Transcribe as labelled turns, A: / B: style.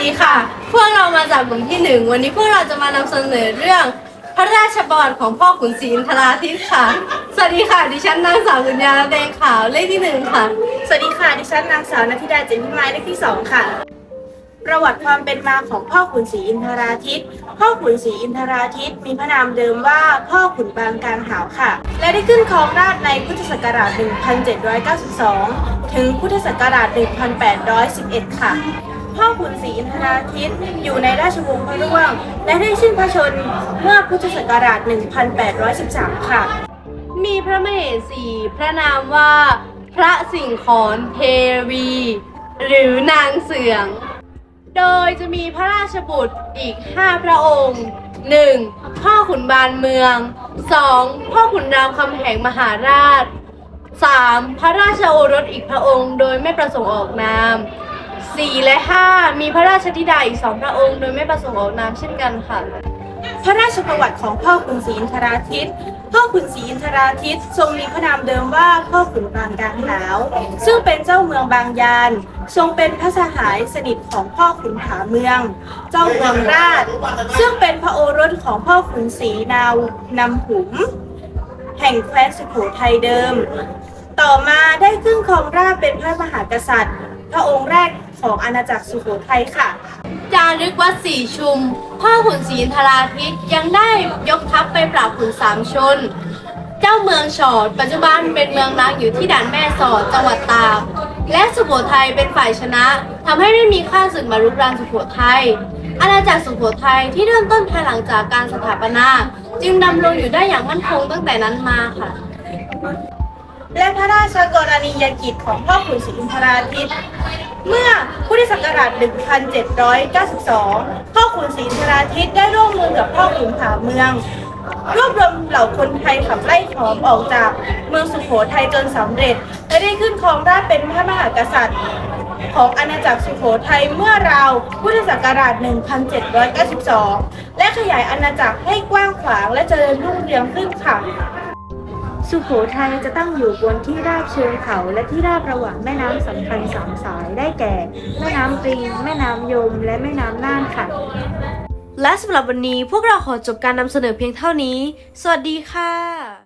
A: ดีค่ะ พวกเรามาจากกลุ่มที่หนึ่งวันนี้พวกเราจะมานำเสนอเรื่องพระราชประวัติของพ่อขุนศรีอินทราทิตย์ค่ะ สวัสดีค่ะ ดิฉันนางสาวสุญญาแดงขาวเลขที่หนึ่งค่ะ
B: สวัสดีค่ะ ดิฉันนางสาวนัทธิดาเจนพิมายเลขที่2ค่ะ ประวัติความเป็นมาของพ่อขุนศรีอินทราทิตย์ พ่อขุนศรีอินทราทิตย์มีพระนามเดิมว่าพ่อขุนบางกลางหาวค่ะ และได้ขึ้นครองราชย์ในพุทธศักราช 1792 ถึงพุทธศักราช 1811 ค่ะ พ่อขุนศรีอินทราทิตย์อยู่ในราชวงศ์พระร่วง และได้สิ้นพระชนเมื่อพุทธศักราช 1813 ค่ะ
A: มีพระมเหสีพระนามว่า พระสิงห์ขอนเทวี หรือนางเสือง โดยจะมีพระราชบุตรอีก 5 พระองค์ 1. พ่อขุนบานเมือง 2. พ่อขุนรามคำแหงมหาราช 3. พระราชโอรสอีกพระองค์โดยไม่ประสงค์ออกนาม 4และ5มีพระราชธิดาอีกสองพระองค์ โดยไม่ประสงค์ออกนามเช่นกันค่ะ
B: พระราชประวัติของพ่อขุนศรีอินทราทิตย์พ่อขุนศรีอินทราทิตย์ทรงมีพระนามเดิมว่าพ่อขุนบางกลางหนาว ซึ่งเป็นเจ้าเมืองบางยาน ทรงเป็นพระสหายสนิทของพ่อขุนผาเมือง เจ้าเมืองราช ซึ่งเป็นพระโอรสของพ่อขุนศรีนาวนำหุม แห่งแคว้นสุโขทัยเดิม ต่อมาได้ขึ้นครองราชเป็นพระมหากษัตริย์ พระองค์แรก ของอาณาจักรสุโขทัยค่ะ
A: จารึกวัดสีชุมพ่อขุนศรีอินทราทิตย์ยังได้ยกทัพไปปราบขุนสามชน เจ้าเมืองฉอดปัจจุบันเป็นเมืองร้างอยู่ที่ด่านแม่สอดจังหวัดตากและสุโขทัยเป็นฝ่ายชนะทำให้ไม่มีข้าศึกมารุกรานสุโขทัยอาณาจักรสุโขทัยที่เริ่มต้นภายหลังจากการสถาปนา จึงดำรงอยู่ได้อย่างมั่นคงตั้งแต่นั้นมาค่ะ
B: และพระราชกรณียกิจของพ่อขุนศรีอินทราทิต ราช1792 พ่อขุนศรีอินทราทิตได้ร่วมมือกับพ่อขุนผาเมือง รวบรวมเหล่าคนไทยขับไล่ขอมออกจากเมืองสุโขทัยจนสำเร็จ และได้ขึ้นครองราชเป็นพระมหากษัตริย์ ของอาณาจักรสุโขทัยเมื่อราวพุทธศักราช 1792 และขยายอาณาจักรให้กว้างขวางและเจริญรุ่งเรืองขึ้นค่ะ สุโขทัยจะตั้งอยู่บนที่ราบเชิงเขาและที่ราบระหว่างแม่น้ำสำคัญสามสายได้แก่ แม่น้ำปริง แม่น้ำยม และแม่น้ำน่านค่ะ
A: และสำหรับวันนี้พวกเราขอจบการนำเสนอเพียงเท่านี้ สวัสดีค่ะ